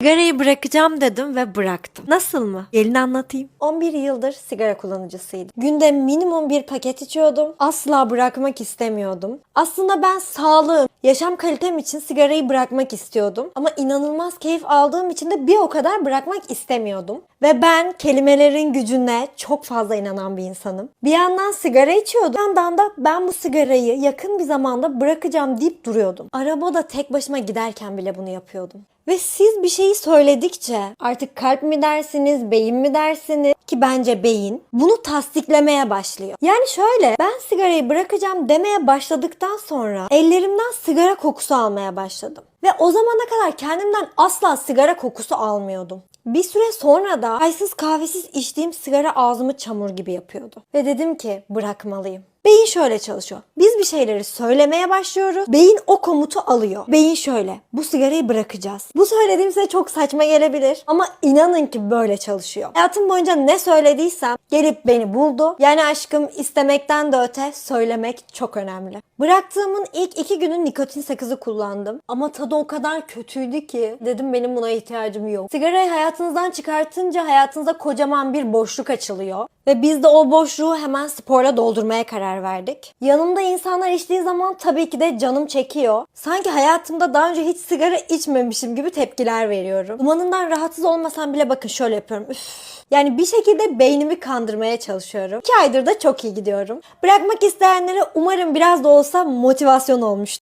Sigarayı bırakacağım dedim ve bıraktım. Nasıl mı? Gelin anlatayım. 11 yıldır sigara kullanıcısıydım. Günde minimum bir paket içiyordum. Asla bırakmak istemiyordum. Aslında ben sağlığım, yaşam kalitem için sigarayı bırakmak istiyordum. Ama inanılmaz keyif aldığım için de bir o kadar bırakmak istemiyordum. Ve ben kelimelerin gücüne çok fazla inanan bir insanım. Bir yandan sigara içiyordum. Bir yandan da ben bu sigarayı yakın bir zamanda bırakacağım deyip duruyordum. Arabada tek başıma giderken bile bunu yapıyordum. Ve siz bir şeyi söyledikçe artık kalp mi dersiniz, beyin mi dersiniz ki bence beyin bunu tasdiklemeye başlıyor. Yani şöyle ben sigarayı bırakacağım demeye başladıktan sonra ellerimden sigara kokusu almaya başladım. Ve o zamana kadar kendimden asla sigara kokusu almıyordum. Bir süre sonra da çaysız kahvesiz içtiğim sigara ağzımı çamur gibi yapıyordu. Ve dedim ki bırakmalıyım. Beyin şöyle çalışıyor. Biz bir şeyleri söylemeye başlıyoruz. Beyin o komutu alıyor. Beyin şöyle. Bu sigarayı bırakacağız. Bu söylediğim size çok saçma gelebilir. Ama inanın ki böyle çalışıyor. Hayatım boyunca ne söylediysem gelip beni buldu. Yani aşkım istemekten de öte söylemek çok önemli. Bıraktığımın ilk iki günü nikotin sakızı kullandım. Ama tadı o kadar kötüydü ki dedim benim buna ihtiyacım yok. Sigarayı hayatınızdan çıkartınca hayatınıza kocaman bir boşluk açılıyor. Ve biz de o boşluğu hemen sporla doldurmaya karar verdik. Yanımda insanlar içtiği zaman tabii ki de canım çekiyor. Sanki hayatımda daha önce hiç sigara içmemişim gibi tepkiler veriyorum. Dumanından rahatsız olmasam bile bakın şöyle yapıyorum. Üff. Yani bir şekilde beynimi kandırmaya çalışıyorum. İki aydır da çok iyi gidiyorum. Bırakmak isteyenlere umarım biraz da olsa motivasyon olmuş.